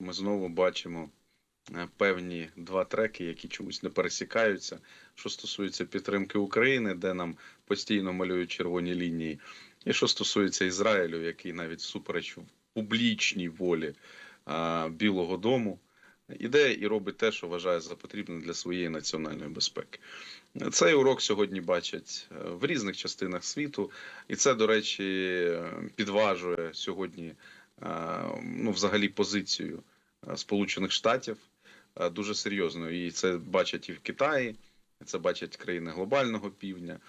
Ми знову бачимо е, певні два треки, які чомусь не пересікаються. Що стосується підтримки України, де нам постійно малюють червоні лінії, і що стосується Ізраїлю, який навіть супереч публічній волі а, Білого Дому іде і робить те, що вважає за потрібне для своєї національної безпеки. Цей урок сьогодні бачать е, в різних частинах світу, і це, до речі, підважує сьогодні ну, взагалі позицію е, Сполучених Штатів е, дуже серйозно. І це бачать і в Китаї, це бачать країни глобального півдня.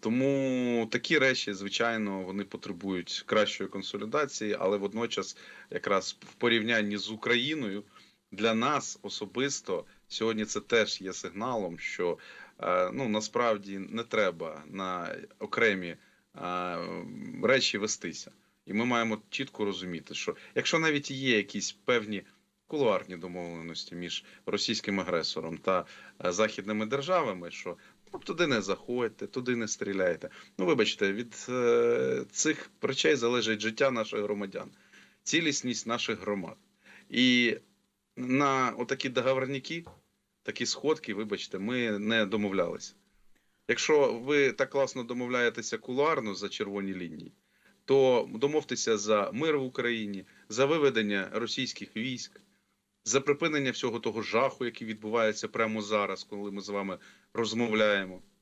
Тому такі речі, звичайно, вони потребують кращої консолідації, але водночас, якраз в порівнянні з Україною, для нас особисто сьогодні це теж є сигналом, що е, ну насправді не треба на окремі е, речі вестися. І ми маємо чітко розуміти, що якщо навіть є якісь певні кулуарні домовленості між російським агресором та е, західними державами, що ну, туди не заходьте, туди не стріляйте. Ну, вибачте, від е, цих речей залежить життя наших громадян, цілісність наших громад. І на отакі договорники, такі сходки, вибачте, ми не домовлялися. Якщо ви так класно домовляєтеся кулуарно за червоні лінії, то домовтеся за мир в Україні, за виведення російських військ, за припинення всього того жаху, який відбувається прямо зараз, коли ми з вами розмовляємо.